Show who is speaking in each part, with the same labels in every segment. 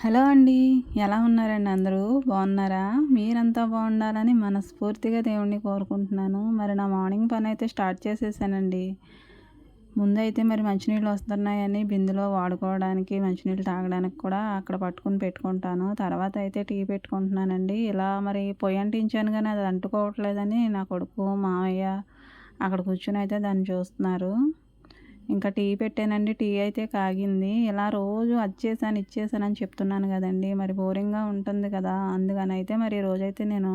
Speaker 1: Hello అండి ఎలా ఉన్నారండి అందరూ? బాగున్నారా? మీరంతా బాగుండాలని మనస్ఫూర్తిగా దేవుణ్ణి కోరుకుంటున్నాను. మరి నా మార్నింగ్ పని అయితే స్టార్ట్ చేసేసానండి. ముందైతే మరి మంచినీళ్ళు వస్తున్నాయని బిందులో వాడుకోవడానికి మంచినీళ్ళు తాగడానికి కూడా అక్కడ పట్టుకుని పెట్టుకుంటాను. తర్వాత అయితే టీ పెట్టుకుంటున్నానండి. ఇలా మరి పొయ్యి అంటించాను కానీ అది అంటుకోవట్లేదని నా కొడుకు మామయ్య అక్కడ కూర్చుని అయితే దాన్ని చూస్తున్నారు. ఇంకా టీ పెట్టానండి. టీ అయితే కాగింది. ఇలా రోజు అచ్చేసాను ఇచ్చేసాను అని చెప్తున్నాను కదండి. మరి బోరింగ్గా ఉంటుంది కదా. అందుకని అయితే మరి రోజైతే నేను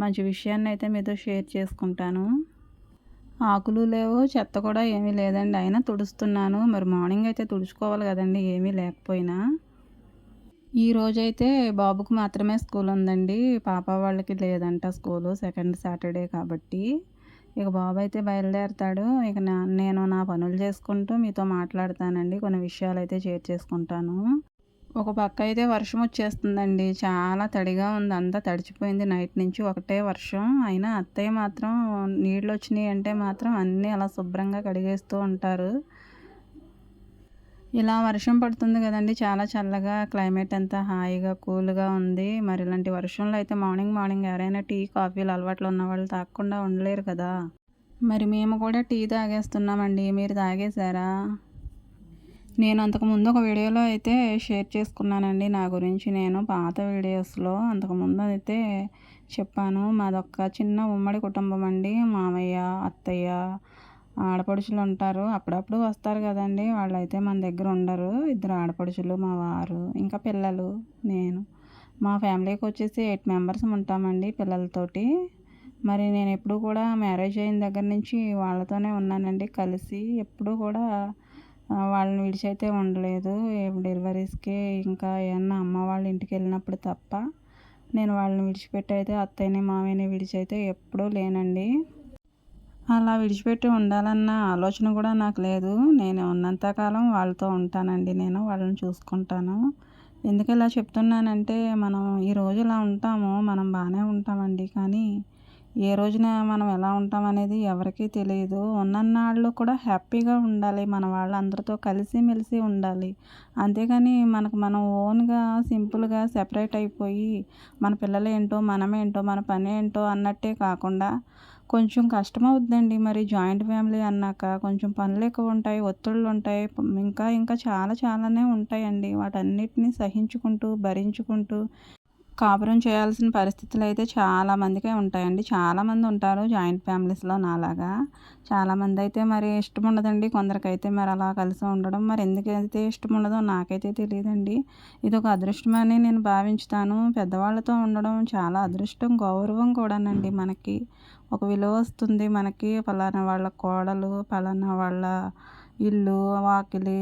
Speaker 1: మంచి విషయాన్ని అయితే మీతో షేర్ చేసుకుంటాను. ఆకులు లేవు చెత్త కూడా ఏమీ లేదండి. అయినా తుడుస్తున్నాను. మరి మార్నింగ్ అయితే తుడుచుకోవాలి కదండి. ఏమీ లేకపోయినా. ఈ రోజైతే బాబుకు మాత్రమే స్కూల్ ఉందండి. పాప వాళ్ళకి లేదంట స్కూలు సెకండ్ సాటర్డే కాబట్టి. ఇక బాబు అయితే బయలుదేరుతాడు. ఇక నేను నా పనులు చేసుకుంటూ మీతో మాట్లాడతానండి. కొన్ని విషయాలు అయితే షేర్ చేసుకుంటాను. ఒక పక్క అయితే వర్షం వచ్చేస్తుందండి. చాలా తడిగా ఉంది. అంతా తడిచిపోయింది. నైట్ నుంచి ఒకటే వర్షం. అయినా అత్తయ్య మాత్రం నీళ్ళు వచ్చినాయి అంటే మాత్రం అన్నీ అలా శుభ్రంగా కడిగేస్తూ ఉంటారు. ఇలా వర్షం పడుతుంది కదండి. చాలా చల్లగా క్లైమేట్ అంతా హాయిగా కూల్గా ఉంది. మరి ఇలాంటి వర్షంలో అయితే మార్నింగ్ మార్నింగ్ ఎవరైనా టీ కాఫీలు అలవాట్లు ఉన్న వాళ్ళు తాగకుండా ఉండలేరు కదా. మరి మేము కూడా టీ తాగేస్తున్నామండి. మీరు తాగేశారా? నేను అంతకుముందు ఒక వీడియోలో అయితే షేర్ చేసుకున్నానండి. నా గురించి నేను పాత వీడియోస్లో అంతకుముందు అయితే చెప్పాను. మాదొక్క చిన్న ఉమ్మడి కుటుంబం అండి. మామయ్య అత్తయ్య ఆడపడుచులు ఉంటారు. అప్పుడప్పుడు వస్తారు కదండి. వాళ్ళైతే మన దగ్గర ఉండరు. ఇద్దరు ఆడపడుచులు మా వారు ఇంకా పిల్లలు నేను. మా ఫ్యామిలీకి వచ్చేసి ఎయిట్ మెంబర్స్ ఉంటామండి పిల్లలతోటి. మరి నేను ఎప్పుడు కూడా మ్యారేజ్ అయిన దగ్గర నుంచి వాళ్ళతోనే ఉన్నానండి. కలిసి ఎప్పుడు కూడా వాళ్ళని విడిచైతే ఉండలేదు. డెలివరీస్కి ఇంకా ఏమన్నా అమ్మ వాళ్ళ ఇంటికి వెళ్ళినప్పుడు తప్ప నేను వాళ్ళని విడిచిపెట్టి అయితే అత్తయ్యని మామయ్యని విడిచైతే ఎప్పుడూ లేనండి. అలా విడిచిపెట్టి ఉండాలన్న ఆలోచన కూడా నాకు లేదు. నేను ఉన్నంతకాలం వాళ్ళతో ఉంటానండి. నేను వాళ్ళని చూసుకుంటాను. ఎందుకు ఇలా చెప్తున్నానంటే మనం ఈ రోజు ఇలా ఉంటాము మనం బాగానే ఉంటామండి. కానీ ఏ రోజున మనం ఎలా ఉంటాం అనేది ఎవరికీ తెలియదు. ఉన్నన్నాళ్ళు కూడా హ్యాపీగా ఉండాలి. మన వాళ్ళందరితో కలిసిమెలిసి ఉండాలి. అంతేగాని మనకు మనం ఓన్గా సింపుల్గా సెపరేట్ అయిపోయి మన పిల్లలు ఏంటో మనమేంటో మన పని ఏంటో అన్నట్టే కాకుండా కొంచెం కష్టమవుద్దండి. మరి జాయింట్ ఫ్యామిలీ అన్నాక కొంచెం పనులు ఎక్కువ ఉంటాయి ఒత్తిళ్ళు ఉంటాయి ఇంకా ఇంకా చాలా చాలానే ఉంటాయండి. వాటన్నిటిని సహించుకుంటూ భరించుకుంటూ కాపురం చేయాల్సిన పరిస్థితులు అయితే చాలా మందికే ఉంటాయండి. చాలామంది ఉంటారు జాయింట్ ఫ్యామిలీస్లో నాలాగా. చాలామంది అయితే మరి ఇష్టం ఉండదండి. కొందరికైతే మరి అలా కలిసి ఉండడం. మరి ఎందుకైతే ఇష్టం ఉండదో నాకైతే తెలియదండి. ఇది ఒక అదృష్టమని నేను భావించుతాను. పెద్దవాళ్ళతో ఉండడం చాలా అదృష్టం గౌరవం కూడానండి మనకి. ఒక విలువ వస్తుంది మనకి. ఫలానా వాళ్ళ కోడలు ఫలానా వాళ్ళ ఇల్లు వాకిలి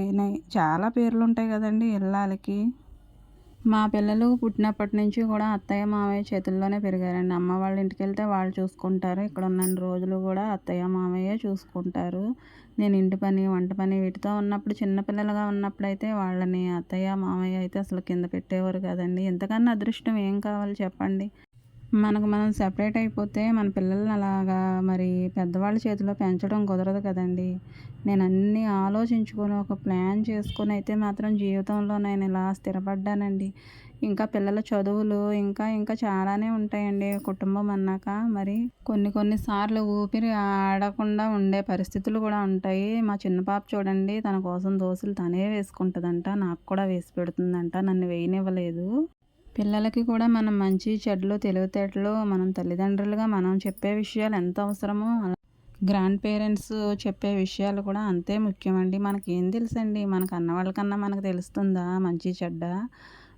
Speaker 1: చాలా పేర్లు ఉంటాయి కదండి ఇళ్ళకి మా పిల్లలు పుట్టినప్పటి నుంచి కూడా అత్తయ్య మామయ్య చేతుల్లోనే పెరిగారండి. అమ్మ వాళ్ళ ఇంటికి వెళ్తే వాళ్ళు చూసుకుంటారు. ఇక్కడ ఉన్న రోజులు కూడా అత్తయ్య మామయ్య చూసుకుంటారు. నేను ఇంటి పని వంట పని వీటితో ఉన్నప్పుడు చిన్నపిల్లలుగా ఉన్నప్పుడు అయితే వాళ్ళని అత్తయ్య మామయ్య అయితే అసలు కింద పెట్టేవారు కదండి. ఎంతకన్నా అదృష్టం ఏం కావాలి చెప్పండి? మనకు మనం సెపరేట్ అయిపోతే మన పిల్లల్ని అలాగా మరి పెద్దవాళ్ళ చేతిలో పెంచడం కుదరదు కదండి. నేను అన్నీ ఆలోచించుకొని ఒక ప్లాన్ చేసుకొని అయితే మాత్రం జీవితంలో నేను ఇలా స్థిరపడ్డానండి. ఇంకా పిల్లల చదువులు ఇంకా ఇంకా చాలానే ఉంటాయండి కుటుంబం అన్నాక. మరి కొన్ని కొన్ని సార్లు ఊపిరి ఆడకుండా ఉండే పరిస్థితులు కూడా ఉంటాయి. మా చిన్న పాప చూడండి తన కోసం దోశలు తనే వేసుకుంటుందంట నాకు కూడా వేసి పెడుతుందంట నన్ను వేయనివ్వలేదు. పిల్లలకి కూడా మనం మంచి చెడ్లు తెలివితేటలు మనం తల్లిదండ్రులుగా మనం చెప్పే విషయాలు ఎంత అవసరమో గ్రాండ్ పేరెంట్స్ చెప్పే విషయాలు కూడా అంతే ముఖ్యమండి. మనకి ఏం తెలుసండి? మనకు అన్నవాళ్ళకన్నా మనకు తెలుస్తుందా? మంచి చెడ్డ?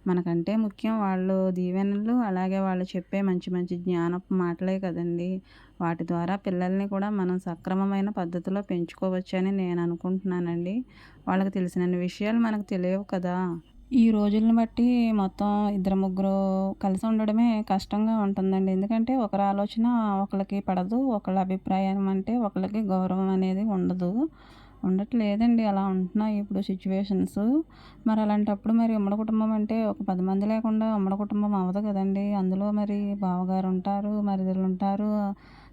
Speaker 1: మనకంటే ముఖ్యం వాళ్ళు దీవెనలు అలాగే వాళ్ళు చెప్పే మంచి మంచి జ్ఞానపు మాటలే కదండి. వాటి ద్వారా పిల్లల్ని కూడా మనం సక్రమమైన పద్ధతిలో పెంచుకోవచ్చని నేను అనుకుంటున్నానండి. వాళ్ళకి తెలిసిన విషయాలు మనకు తెలియవు కదా. ఈ రోజులను బట్టి మొత్తం ఇద్దరు ముగ్గురు కలిసి ఉండడమే కష్టంగా ఉంటుందండి. ఎందుకంటే ఒకరి ఆలోచన ఒకరికి పడదు ఒకళ్ళ అభిప్రాయం అంటే ఒకళ్ళకి గౌరవం అనేది ఉండదు. ఉండట్లేదండి అలా ఉంటున్నాయి ఇప్పుడు సిచ్యువేషన్స్ మరి అలాంటప్పుడు మరి ఉమ్మడి కుటుంబం అంటే ఒక పది మంది లేకుండా ఉమ్మడి కుటుంబం అవ్వదు కదండి. అందులో మరి బావగారు ఉంటారు మరిదిలు ఉంటారు.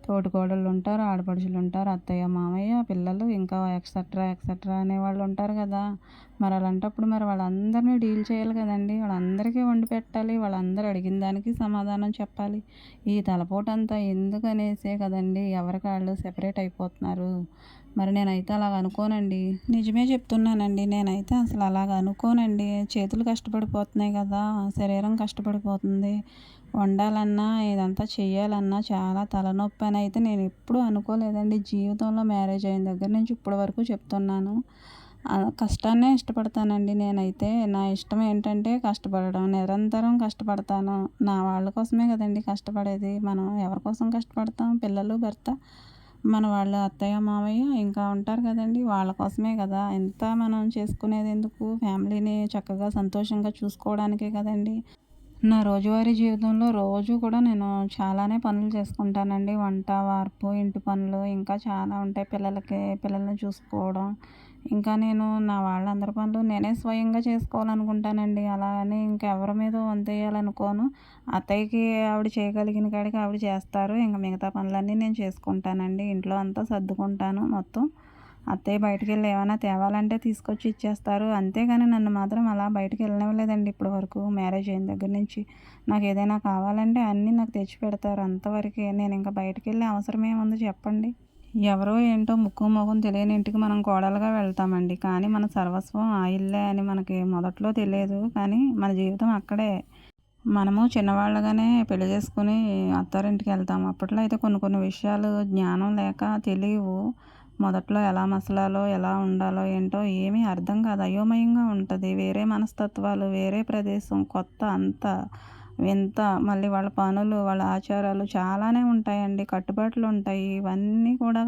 Speaker 1: తోటికోడళ్ళు ఉంటారు ఆడపడుచులు ఉంటారు అత్తయ్య మామయ్య పిల్లలు ఇంకా ఎక్సెట్రా ఎక్సెట్రా అనేవాళ్ళు ఉంటారు కదా. మరి అలాంటప్పుడు మరి వాళ్ళందరినీ డీల్ చేయాలి కదండి. వాళ్ళందరికీ వండి పెట్టాలి. వాళ్ళందరూ అడిగిన దానికి సమాధానం చెప్పాలి. ఈ తలపోటంతా ఎందుకనేసే ఎందుకు అనేసే కదండి. ఎవరికి వాళ్ళు సెపరేట్ అయిపోతున్నారు? మరి నేనైతే అలాగ అనుకోనండి. నిజమే చెప్తున్నానండి. నేనైతే అసలు అలాగ అనుకోనండి. చేతులు కష్టపడిపోతున్నాయి కదా శరీరం కష్టపడిపోతుంది. వండాలన్నా ఇదంతా చేయాలన్నా చాలా తలనొప్పి అని అయితే నేను ఎప్పుడూ అనుకోలేదండి. జీవితంలో మ్యారేజ్ అయిన దగ్గర నుంచి ఇప్పటి వరకు చెప్తున్నాను. కష్టాన్నే ఇష్టపడతానండి. నేనైతే నా ఇష్టం ఏంటంటే కష్టపడడం నిరంతరం కష్టపడతాను. నా వాళ్ళ కోసమే కదండి కష్టపడేది. మనం ఎవరి కోసం కష్టపడతాం? పిల్లలు భర్త మన వాళ్ళ అత్తయ్య మామయ్య ఇంకా ఉంటారు కదండి. వాళ్ళ కోసమే కదా. ఎంత మనం చేసుకునేది ఎందుకు? ఫ్యామిలీని చక్కగా సంతోషంగా చూసుకోవడానికే కదండి. నా రోజువారీ జీవితంలో రోజు కూడా నేను చాలానే పనులు చేసుకుంటానండి. వంట వార్పు ఇంటి పనులు ఇంకా చాలా ఉంటాయి పిల్లలకి పిల్లల్ని చూసుకోవడం. ఇంకా నేను నా వాళ్ళందరి పనులు నేనే స్వయంగా చేసుకోవాలనుకుంటానండి. అలా అని ఇంకెవరి మీద వంతేయాలనుకోను అత్తయ్యకి ఆవిడ చేయగలిగిన కాడికి ఆవిడ చేస్తారు. ఇంకా మిగతా పనులన్నీ నేను చేసుకుంటానండి. ఇంట్లో అంతా సర్దుకుంటాను మొత్తం. అత్తయ్య బయటికి వెళ్ళి ఏమైనా తేవాలంటే తీసుకొచ్చి ఇచ్చేస్తారు. అంతేగాని నన్ను మాత్రం అలా బయటికి వెళ్ళనివ్వలేదండి ఇప్పటి వరకు మ్యారేజ్ అయిన దగ్గర నుంచి. నాకు ఏదైనా కావాలంటే అన్నీ నాకు తెచ్చి పెడతారు. అంతవరకే నేను ఇంకా బయటికి వెళ్ళే అవసరం ఏముందో చెప్పండి. ఎవరో ఏంటో ముక్కు మొహం తెలియని ఇంటికి మనం కోడలుగా వెళ్తామండి. కానీ మన సర్వస్వం ఆ ఇల్లే అని మనకి మొదట్లో తెలియదు. కానీ మన జీవితం అక్కడే. మనము చిన్నవాళ్ళగానే పెళ్ళి చేసుకుని అత్తారింటికి వెళ్తాం. అప్పట్లో అయితే కొన్ని కొన్ని విషయాలు జ్ఞానం లేక తెలియవు. మొదట్లో ఎలా మసలాలో ఎలా ఉండాలో ఏంటో ఏమీ అర్థం కాదు. అయోమయంగా ఉంటుంది. వేరే మనస్తత్వాలు వేరే ప్రదేశం కొత్త అంత వింత మళ్ళీ వాళ్ళ పనులు వాళ్ళ ఆచారాలు చాలానే ఉంటాయండి. కట్టుబాట్లు ఉంటాయి. ఇవన్నీ కూడా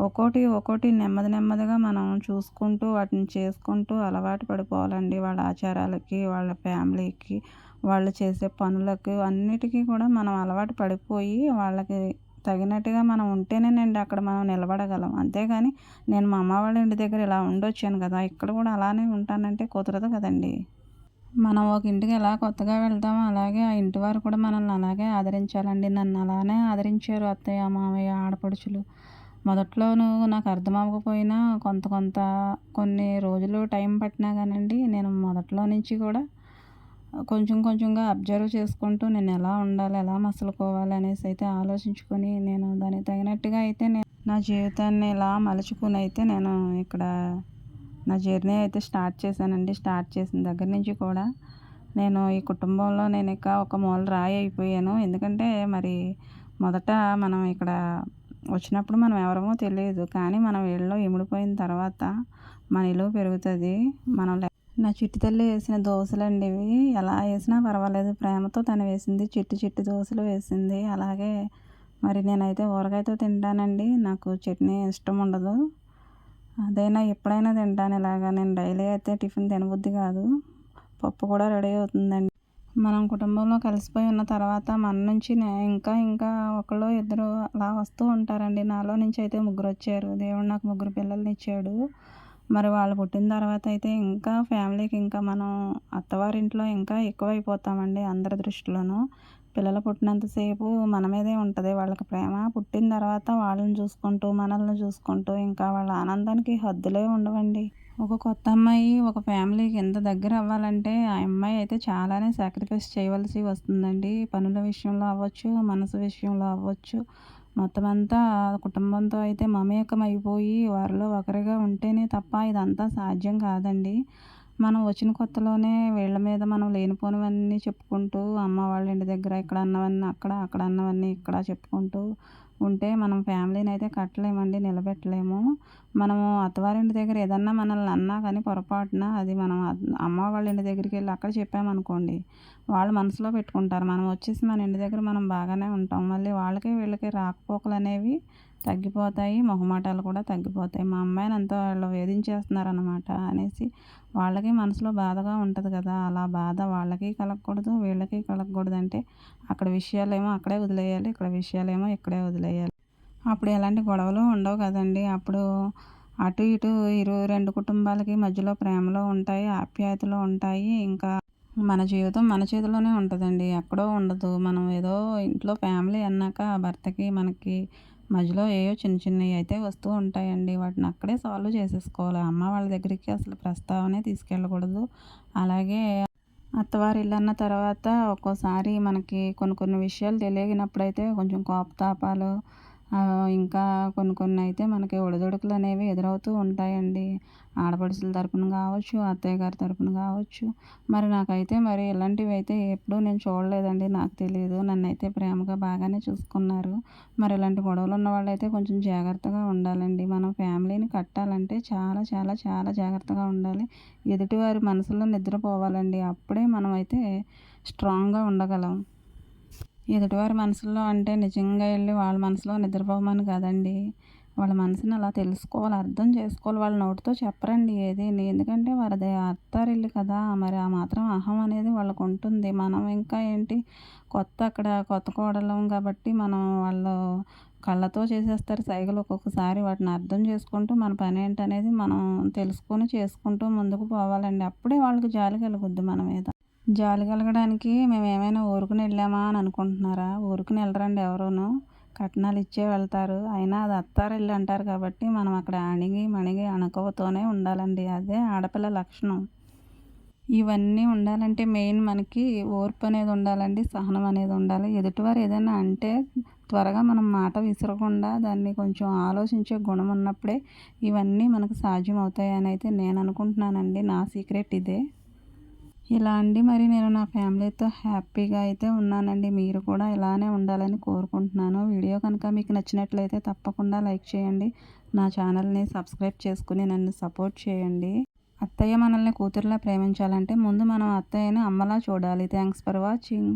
Speaker 1: ఒక్కోటి ఒక్కోటి నెమ్మది నెమ్మదిగా మనం చూసుకుంటూ వాటిని చేసుకుంటూ అలవాటు పడిపోవాలండి. వాళ్ళ ఆచారాలకి వాళ్ళ ఫ్యామిలీకి వాళ్ళు చేసే పనులకు అన్నిటికీ కూడా మనం అలవాటు పడిపోయి వాళ్ళకి తగినట్టుగా మనం ఉంటేనేనండి అక్కడ మనం నిలబడగలం. అంతేగాని నేను మా అమ్మ వాళ్ళ ఇంటి దగ్గర ఇలా ఉండొచ్చాను కదా ఇక్కడ కూడా అలానే ఉంటానంటే కుదరదు కదండి. మనం ఒక ఇంటికి ఎలా కొత్తగా వెళ్తామో అలాగే ఆ ఇంటి వారు కూడా మనల్ని అలాగే ఆదరించాలండి. నన్ను అలానే ఆదరించారు అత్తయ్య మామయ్య ఆడపడుచులు. మొదట్లోనూ నాకు అర్థం అవ్వకపోయినా కొంత కొంత కొన్ని రోజులు టైం పట్టినా కానండి నేను మొదట్లో నుంచి కూడా కొంచెం కొంచెంగా అబ్జర్వ్ చేసుకుంటూ నేను ఎలా ఉండాలి ఎలా మసలుకోవాలి అనేసి అయితే ఆలోచించుకొని నేను దానికి తగినట్టుగా అయితే నేను నా జీవితాన్ని ఇలా మలుచుకుని అయితే నేను ఇక్కడ నా జర్నీ అయితే స్టార్ట్ చేశానండి. స్టార్ట్ చేసిన దగ్గర నుంచి కూడా నేను ఈ కుటుంబంలో నేను ఇక ఒక మూల రాయి అయిపోయాను. ఎందుకంటే మరి మొదట మనం ఇక్కడ వచ్చినప్పుడు మనం ఎవరమో తెలియదు. కానీ మనం వీళ్ళలో ఇమిడిపోయిన తర్వాత మన ఇలువ పెరుగుతుంది మనం నా చిట్టి తల్లి వేసిన దోశలండి ఇవి. ఎలా వేసినా పర్వాలేదు. ప్రేమతో తను వేసింది చిట్టు చిట్టు దోశలు వేసింది. అలాగే మరి నేనైతే ఊరగాయతో తింటానండి. నాకు చట్నీ ఇష్టం ఉండదు. అదైనా ఎప్పుడైనా తింటాను. ఇలాగా నేను డైలీ అయితే టిఫిన్ తినబుద్ధి కాదు. పప్పు కూడా రెడీ అవుతుందండి. మనం కుటుంబంలో కలిసిపోయి ఉన్న తర్వాత మన నుంచి ఇంకా ఇంకా ఒకళ్ళు ఇద్దరు అలా వస్తూ ఉంటారండి. నాలో నుంచి అయితే ముగ్గురు వచ్చారు దేవుడు నాకు ముగ్గురు పిల్లల్ని ఇచ్చాడు. మరి వాళ్ళు పుట్టిన తర్వాత అయితే ఇంకా ఫ్యామిలీకి ఇంకా మనం అత్తవారింట్లో ఇంకా ఎక్కువైపోతామండి అందరి దృష్టిలోనూ. పిల్లలు పుట్టినంతసేపు మన మీదే ఉంటుంది వాళ్ళకి ప్రేమ. పుట్టిన తర్వాత వాళ్ళని చూసుకుంటూ మనల్ని చూసుకుంటూ ఇంకా వాళ్ళ ఆనందానికి హద్దులే ఉండవండి. ఒక కొత్త అమ్మాయి ఒక ఫ్యామిలీకి ఎంత దగ్గర అవ్వాలంటే ఆ అమ్మాయి అయితే చాలానే సాక్రిఫైస్ చేయవలసి వస్తుందండి. పనుల విషయంలో అవ్వచ్చు మనసు విషయంలో అవ్వచ్చు. మొత్తం అంతా కుటుంబంతో అయితే మమేకం అయిపోయి వారిలో ఒకరిగా ఉంటేనే తప్ప ఇదంతా సాధ్యం కాదండి. మనం వచ్చిన కొత్తలోనే వీళ్ళ మీద మనం లేనిపోనివన్నీ చెప్పుకుంటూ అమ్మ వాళ్ళ ఇంటి దగ్గర ఇక్కడ అన్నవన్నీ అక్కడ అక్కడ అన్నవన్నీ ఇక్కడ చెప్పుకుంటూ ఉంటే మనం ఫ్యామిలీని అయితే కట్టలేమండి నిలబెట్టలేము. మనము అత్తవారింటి దగ్గర ఏదన్నా మనల్ని అన్నా కానీ పొరపాటున అది మనం అమ్మ వాళ్ళ ఇంటి దగ్గరికి వెళ్ళి అక్కడ చెప్పామనుకోండి వాళ్ళు మనసులో పెట్టుకుంటారు. మనం వచ్చేసి మన ఇంటి దగ్గర మనం బాగానే ఉంటాం. మళ్ళీ వాళ్ళకి వీళ్ళకి రాకపోకలు అనేవి తగ్గిపోతాయి మొహమాటాలు కూడా తగ్గిపోతాయి. మా అమ్మాయిని ఎంతో వాళ్ళు వేధించేస్తున్నారనమాట అనేసి వాళ్ళకి మనసులో బాధగా ఉంటుంది కదా. అలా బాధ వాళ్ళకి కలగకూడదు వీళ్ళకి కలగకూడదు అంటే అక్కడ విషయాలేమో అక్కడే వదిలేయాలి ఇక్కడ విషయాలేమో ఇక్కడే వదిలేయాలి. అప్పుడు ఎలాంటి గొడవలు ఉండవు కదండి. అప్పుడు అటు ఇటు ఇరు రెండు కుటుంబాలకి మధ్యలో ప్రేమలో ఉంటాయి ఆప్యాయతలు ఉంటాయి. ఇంకా మన జీవితం మన చేతిలోనే ఉంటుందండి. ఎక్కడో ఉండదు. మనం ఏదో ఇంట్లో ఫ్యామిలీ అన్నాక భర్తకి మనకి మధ్యలో ఏయో చిన్న చిన్నవి అయితే వస్తూ ఉంటాయండి. వాటిని అక్కడే సాల్వ్ చేసేసుకోవాలి. అమ్మ వాళ్ళ దగ్గరికి అసలు ప్రస్తావనే తీసుకెళ్ళకూడదు. అలాగే అత్తవారి ఇల్లన్న అన్న తర్వాత ఒక్కోసారి మనకి కొన్ని కొన్ని విషయాలు తెలియనప్పుడైతే కొంచెం కోపతాపాలు ఇంకా కొన్ని కొన్ని అయితే మనకి ఒడిదుడుకులు అనేవి ఎదురవుతూ ఉంటాయండి. ఆడపడుచుల తరపున కావచ్చు అత్తయ్య గారి తరపున కావచ్చు. మరి నాకైతే మరి ఇలాంటివి అయితే ఎప్పుడూ నేను చూడలేదండి. నాకు తెలియదు నన్ను అయితే ప్రేమగా బాగానే చూసుకున్నారు. మరి ఇలాంటి గొడవలు ఉన్న వాళ్ళైతే కొంచెం జాగ్రత్తగా ఉండాలండి. మనం ఫ్యామిలీని కట్టాలంటే చాలా చాలా చాలా జాగ్రత్తగా ఉండాలి. ఎదుటివారి మనసులో నిద్రపోవాలండి. అప్పుడే మనం అయితే స్ట్రాంగ్గా ఉండగలం. ఎదుటివారి మనసులో అంటే నిజంగా వెళ్ళి వాళ్ళ మనసులో నిద్రపోమని కాదండి. వాళ్ళ మనసుని అలా తెలుసుకోవాలి అర్థం చేసుకోవాలి. వాళ్ళ నోటితో చెప్పరండి ఏది. ఎందుకంటే వారిది అత్తారిల్లు కదా. మరి ఆ మాత్రం అహం అనేది వాళ్ళకు ఉంటుంది. మనం ఇంకా ఏంటి? కొత్త అక్కడ కొత్త కోడలం కాబట్టి మనం వాళ్ళు కళ్ళతో చేసేస్తారు సైగలు ఒక్కొక్కసారి. వాటిని అర్థం చేసుకుంటూ మన పని ఏంటనేది మనం తెలుసుకొని చేసుకుంటూ ముందుకు పోవాలండి. అప్పుడే వాళ్ళకి జాలి కలుగుద్ది మన మీద. జాలి కలగడానికి మేము ఏమైనా ఊరుకుని వెళ్ళామా అని అనుకుంటున్నారా? ఊరుకుని వెళ్ళరండి ఎవరూను. కట్నాలు ఇచ్చే వెళ్తారు. అయినా అది అత్తారు ఇల్లు అంటారు కాబట్టి మనం అక్కడ అణిగి మణిగి అణకువతోనే ఉండాలండి. అదే ఆడపిల్ల లక్షణం. ఇవన్నీ ఉండాలంటే మెయిన్ మనకి ఓర్పు అనేది ఉండాలండి సహనం అనేది ఉండాలి. ఎదుటివారు ఏదైనా అంటే త్వరగా మనం మాట విసరకుండా దాన్ని కొంచెం ఆలోచించే గుణం ఉన్నప్పుడే ఇవన్నీ మనకు సాధ్యం అవుతాయని అయితే నేను అనుకుంటున్నానండి. నా సీక్రెట్ ఇదే. ఇలా అండి. మరి నేను నా ఫ్యామిలీతో హ్యాపీగా అయితే ఉన్నానండి. మీరు కూడా ఇలానే ఉండాలని కోరుకుంటున్నాను. వీడియో కనుక మీకు నచ్చినట్లయితే తప్పకుండా లైక్ చేయండి. నా ఛానల్ని సబ్స్క్రైబ్ చేసుకుని నన్ను సపోర్ట్ చేయండి. అత్తయ్య మనల్ని కూతురులా ప్రేమించాలంటే ముందు మనం అత్తయ్యని అమ్మలా చూడాలి. Thanks for watching.